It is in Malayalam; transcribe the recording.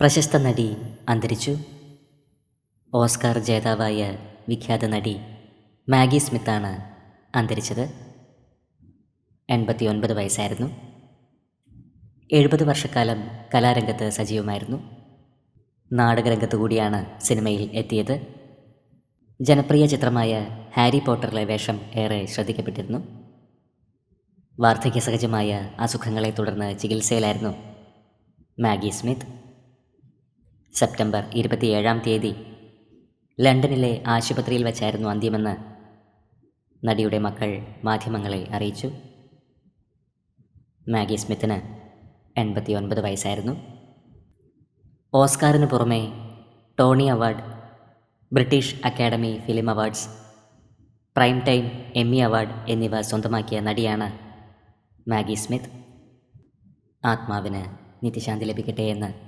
പ്രശസ്ത നടി അന്തരിച്ചു. ഓസ്കാർ ജേതാവായ വിഖ്യാത നടി മാഗി സ്മിത്താണ് അന്തരിച്ചത്. എൺപത്തി ഒൻപത് വയസ്സായിരുന്നു. എഴുപത് വർഷക്കാലം കലാരംഗത്ത് സജീവമായിരുന്നു. നാടകരംഗത്ത് കൂടിയാണ് സിനിമയിൽ എത്തിയത്. ജനപ്രിയ ചിത്രമായ ഹാരി പോട്ടറിലെ വേഷം ഏറെ ശ്രദ്ധിക്കപ്പെട്ടിരുന്നു. വാർദ്ധക്യസഹജമായ അസുഖങ്ങളെ തുടർന്ന് ചികിത്സയിലായിരുന്നു മാഗി സ്മിത്ത്. സെപ്റ്റംബർ ഇരുപത്തിയേഴാം തീയതി. ലണ്ടനിലെ ആശുപത്രിയിൽ വച്ചായിരുന്നു അന്ത്യമെന്ന് നടിയുടെ മക്കൾ മാധ്യമങ്ങളെ അറിയിച്ചു. മാഗി സ്മിത്തിന് എൺപത്തി ഒൻപത് വയസ്സായിരുന്നു. ഓസ്കാറിന് പുറമെ Tony award British academy film awards prime time Emmy award എന്നിവ സ്വന്തമാക്കിയ നടിയാണ് മാഗി സ്മിത്ത്. ആത്മാവിന് നിത്യശാന്തി ലഭിക്കട്ടെ എന്ന്